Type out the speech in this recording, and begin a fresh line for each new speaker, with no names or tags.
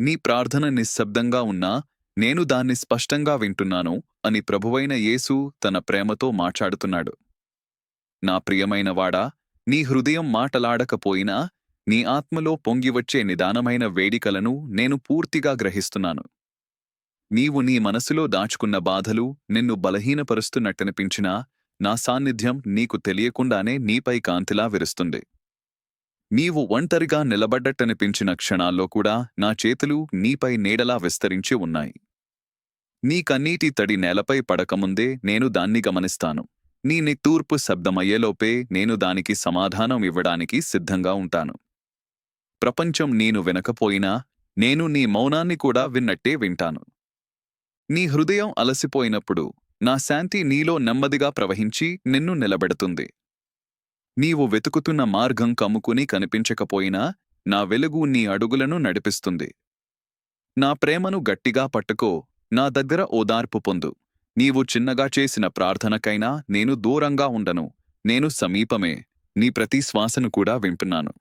నీ ప్రార్థన నిశ్శబ్దంగా ఉన్నా నేను దాన్ని స్పష్టంగా వింటున్నాను అని ప్రభువైన యేసు తన ప్రేమతో మాట్లాడుతున్నాడు. నా ప్రియమైన వాడా నీ హృదయం మాటలాడకపోయినా నీ ఆత్మలో పొంగివచ్చే నిదానమైన వేడికలను నేను పూర్తిగా గ్రహిస్తున్నాను. నీవు నీ మనసులో దాచుకున్న బాధలు నిన్ను బలహీనపరుస్తున్నట్టనిపించినా నా సాన్నిధ్యం నీకు తెలియకుండానే నీపై కాంతిలా విరుస్తుంది. నీవు ఒంటరిగా నిలబడ్డట్టనిపించిన క్షణాల్లో కూడా నా చేతులు నీపై నీడలా విస్తరించి ఉన్నాయి. నీ కన్నీటి తడి నేలపై పడకముందే నేను దాన్ని గమనిస్తాను. నీ నిట్టూర్పు శబ్దమయ్యేలోపే నేను దానికి సమాధానం ఇవ్వడానికి సిద్ధంగా ఉంటాను. ప్రపంచం నేను వినకపోయినా నేను నీ మౌనాన్ని కూడా విన్నట్టే వింటాను. నీ హృదయం అలసిపోయినప్పుడు నా శాంతి నీలో నెమ్మదిగా ప్రవహించి నిన్ను నిలబెడుతుంది. నీవు వెతుకుతున్న మార్గం కమ్ముకుని కనిపించకపోయినా నా వెలుగు నీ అడుగులను నడిపిస్తుంది. నా ప్రేమను గట్టిగా పట్టుకో నా దగ్గర ఓదార్పు పొందు. నీవు చిన్నగా చేసిన ప్రార్థనకైనా నేను దూరంగా ఉండను నేను సమీపమే నీ ప్రతి శ్వాసను కూడా వింటున్నాను.